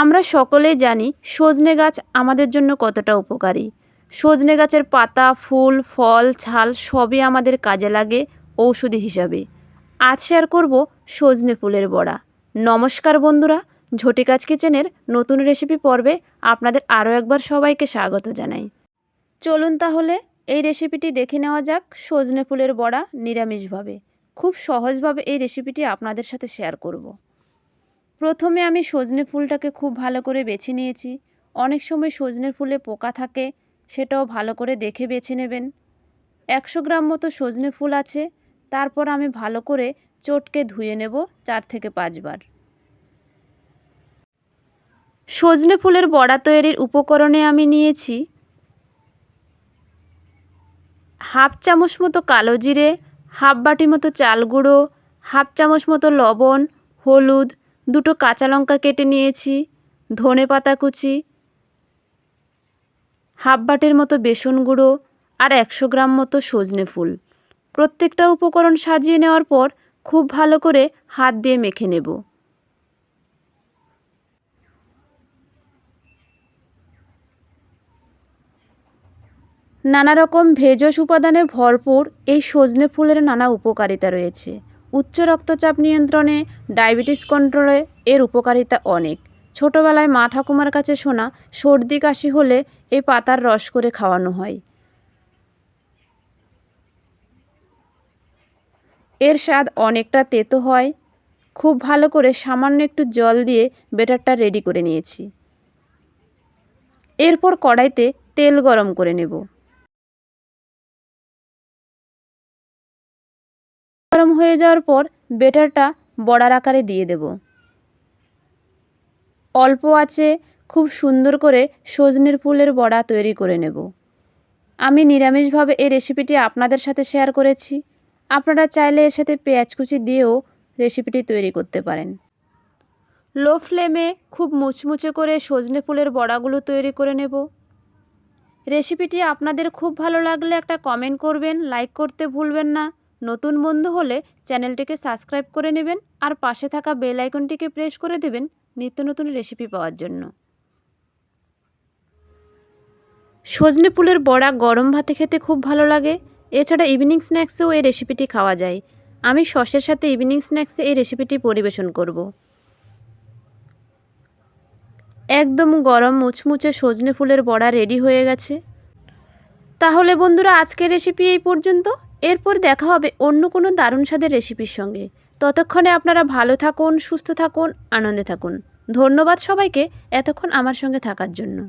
আমরা সকলেই জানি সজনে গাছ আমাদের জন্য কতটা উপকারী। সজনে গাছের পাতা, ফুল, ফল, ছাল সবই আমাদের কাজে লাগে ঔষধি হিসাবে। আজ শেয়ার করব সজনে ফুলের বড়া। নমস্কার বন্ধুরা ঝটিকাজ কিচেনের নতুন রেসিপি পর্বে আপনাদের আরও একবার সবাইকে স্বাগত জানাই। চলুন তাহলে এই রেসিপিটি দেখে নেওয়া যাক সজনে ফুলের বড়া নিরামিষভাবে। খুব সহজভাবে এই রেসিপিটি আপনাদের সাথে শেয়ার করব। প্রথমে আমি সজনে ফুলটাকে খুব ভালো করে বেছে নিয়েছি। অনেক সময় সজনের ফুলে পোকা থাকে, সেটাও ভালো করে দেখে বেছে নেবেন। একশো গ্রাম মতো সজনে ফুল আছে, তারপর আমি ভালো করে চটকে ধুয়ে নেব চার থেকে পাঁচবার। সজনে ফুলের বড়া তৈরির উপকরণে আমি নিয়েছি হাফ চামচ মতো কালো জিরে, হাফ বাটি মতো চাল গুঁড়ো, হাফ চামচ মতো লবণ, হলুদ দুটো কাঁচা লঙ্কা কেটে নিয়েছি, ধনে পাতা কুচি, হাফ বাটির মতো বেসন গুঁড়ো আর একশো গ্রাম মতো সজনে ফুল। প্রত্যেকটা উপকরণ সাজিয়ে নেওয়ার পর খুব ভালো করে হাত দিয়ে মেখে নেব। নানা রকম ভেষজ উপাদানে ভরপুর এই সজনে ফুলের নানা উপকারিতা রয়েছে। উচ্চ রক্তচাপ নিয়ন্ত্রণে, ডায়াবেটিস কন্ট্রোলে এর উপকারিতা অনেক। ছোটোবেলায় মা ঠাকুমার কাছে শোনা সর্দি কাশি হলে এই পাতার রস করে খাওয়ানো হয়। এর স্বাদ অনেকটা তেতো হয়। খুব ভালো করে সামান্য একটু জল দিয়ে বেটারটা রেডি করে নিয়েছি। এরপর কড়াইতে তেল গরম করে নেব। গরম হয়ে যাওয়ার পর বেটারটা বড়ার আকারে দিয়ে দেব। অল্প আছে, খুব সুন্দর করে সজনের ফুলের বড়া তৈরি করে নেব। আমি নিরামিষভাবে এই রেসিপিটি আপনাদের সাথে শেয়ার করেছি। আপনারা চাইলে এর সাথে পেঁয়াজ কুচি দিয়েও রেসিপিটি তৈরি করতে পারেন। লো ফ্লেমে খুব মুচমুচে করে সজনে ফুলের বড়াগুলো তৈরি করে নেব। রেসিপিটি আপনাদের খুব ভালো লাগলে একটা কমেন্ট করবেন, লাইক করতে ভুলবেন না। নতুন বন্ধু হলে চ্যানেলটিকে সাবস্ক্রাইব করে নেবেন আর পাশে থাকা বেল আইকনটিকে প্রেস করে দেবেন নিত্য নতুন রেসিপি পাওয়ার জন্য। সজনে ফুলের বড়া গরম ভাতে খেতে খুব ভালো লাগে। এছাড়া ইভিনিং স্ন্যাক্সেও এই রেসিপিটি খাওয়া যায়। আমি সসের সাথে ইভিনিং স্ন্যাক্সে এই রেসিপিটি পরিবেশন করব। একদম গরম মুচমুচে সজনে ফুলের বড়া রেডি হয়ে গেছে। তাহলে বন্ধুরা, আজকের রেসিপি এই পর্যন্ত। এরপর দেখা হবে অন্য কোনো দারুণ স্বাদের রেসিপির সঙ্গে। ততক্ষণে আপনারা ভালো থাকুন, সুস্থ থাকুন, আনন্দে থাকুন। ধন্যবাদ সবাইকে এতক্ষণ আমার সঙ্গে থাকার জন্য।